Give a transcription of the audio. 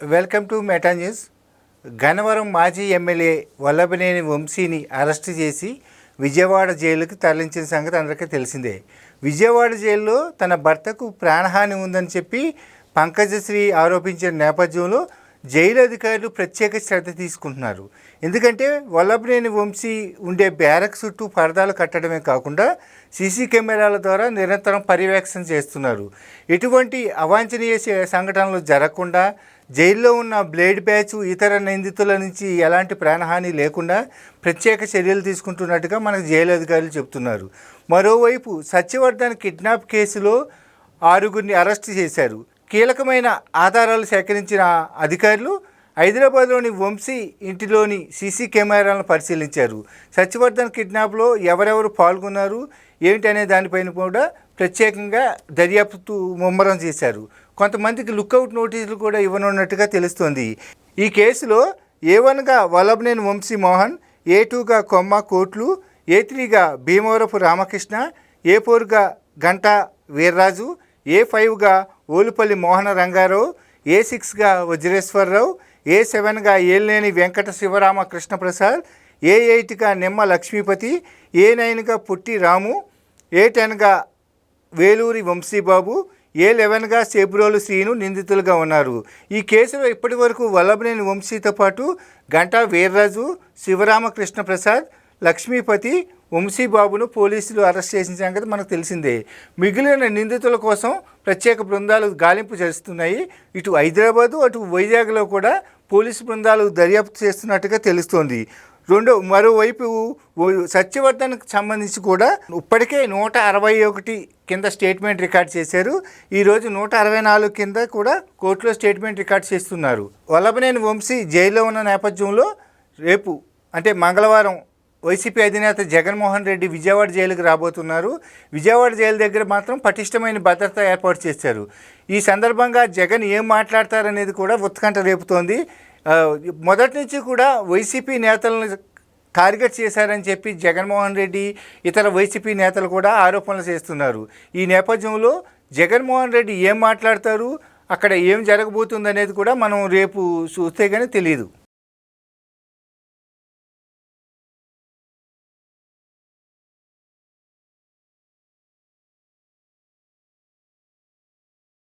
Welcome to Meta news. Gannavaram మాజీ MLA Vallabhaneni వంశీని arrest చేసి విజయవాడ జైలుకి తరలించిన సంగతి అందరికీ తెలిసిందే. విజయవాడ జైల్లో తన భర్తకు ప్రాణహాని ఉందని చెప్పి పంకజశ్రీ ఆరోపించిన నేపథ్యంలో జైలు అధికారులు ప్రత్యేక శ్రద్ధ తీసుకుంటున్నారు. ఎందుకంటే వల్లభనేని వంశీ ఉండే బ్యారక్ చుట్టూ పరదాలు కట్టడమే కాకుండా సీసీ కెమెరాల ద్వారా నిరంతరం పర్యవేక్షణ చేస్తున్నారు. ఎటువంటి అవాంఛనీయ సంఘటనలు జరగకుండా జైల్లో ఉన్న బ్లేడ్ బ్యాచ్ ఇతర నిందితుల నుంచి ఎలాంటి ప్రాణహాని లేకుండా ప్రత్యేక చర్యలు తీసుకుంటున్నట్టుగా మనకు జైలు అధికారులు చెబుతున్నారు. మరోవైపు సత్యవర్ధన్ కిడ్నాప్ కేసులో ఆరుగురిని అరెస్ట్ చేశారు. కీలకమైన ఆధారాలు సేకరించిన అధికారులు హైదరాబాద్లోని వంశీ ఇంటిలోని సీసీ కెమెరాలను పరిశీలించారు. సత్యవర్ధన్ కిడ్నాప్లో ఎవరెవరు పాల్గొన్నారు ఏంటి అనే దానిపైన కూడా ప్రత్యేకంగా దర్యాప్తు ముమ్మరం చేశారు. కొంతమందికి లుక్అవుట్ నోటీసులు కూడా ఇవ్వనున్నట్టుగా తెలుస్తోంది. ఈ కేసులో ఏ వన్గా వల్లభనేని వంశీ మోహన్ ఏ టూగా కొమ్మ కోట్లు ఏ త్రీగా భీమవరపు రామకృష్ణ ఏ ఫోర్గా గంటా వీర్రాజు ఏ ఫైవ్గా ఓలుపల్లి మోహన రంగారావు ఏ సిక్స్గా వజ్రేశ్వరరావు ఏ సెవెన్గా ఏలేని వెంకట శివరామ కృష్ణప్రసాద్ ఏ ఎయిట్గా నిమ్మ లక్ష్మీపతి ఏ నైన్గా పుట్టి రాము ఏ టెన్గా వేలూరి వంశీబాబు ఏ లెవెన్గా సేబ్రోలు శ్రీను నిందితులుగా ఉన్నారు. ఈ కేసులో ఇప్పటి వరకు వల్లభనేని వంశీతో పాటు గంటా వీర్రాజు శివరామకృష్ణ ప్రసాద్ లక్ష్మీపతి వంశీబాబును పోలీసులు అరెస్ట్ చేసిన సంగతి మనకు తెలిసిందే. మిగిలిన నిందితుల కోసం ప్రత్యేక బృందాలు గాలింపు చేస్తున్నాయి. ఇటు హైదరాబాదు అటు వైజాగ్లో కూడా పోలీసు బృందాలు దర్యాప్తు చేస్తున్నట్టుగా తెలుస్తోంది. రెండో మరోవైపు ఓ- సత్యవర్ధన్కి సంబంధించి కూడా ఇప్పటికే నూట అరవై ఒకటి కింద స్టేట్మెంట్ రికార్డ్ చేశారు. ఈరోజు నూట అరవై నాలుగు కింద కూడా కోర్టులో స్టేట్మెంట్ రికార్డ్ చేస్తున్నారు. వల్లభనేని వంశీ జైల్లో ఉన్న నేపథ్యంలో రేపు అంటే మంగళవారం వైసీపీ అధినేత జగన్మోహన్ రెడ్డి విజయవాడ జైలుకి రాబోతున్నారు. విజయవాడ జైలు దగ్గర మాత్రం పటిష్టమైన భద్రత ఏర్పాటు చేశారు. ఈ సందర్భంగా జగన్ ఏం మాట్లాడతారనేది కూడా ఉత్కంఠ రేపుతోంది. మొదటి నుంచి కూడా వైసీపీ నేతలను టార్గెట్ చేశారని చెప్పి జగన్మోహన్ రెడ్డి ఇతర వైసీపీ నేతలు కూడా ఆరోపణలు చేస్తున్నారు. ఈ నేపథ్యంలో జగన్మోహన్ రెడ్డి ఏం మాట్లాడతారు? అక్కడ ఏం జరగబోతుంది అనేది కూడా మనం రేపు చూస్తే కానీ తెలియదు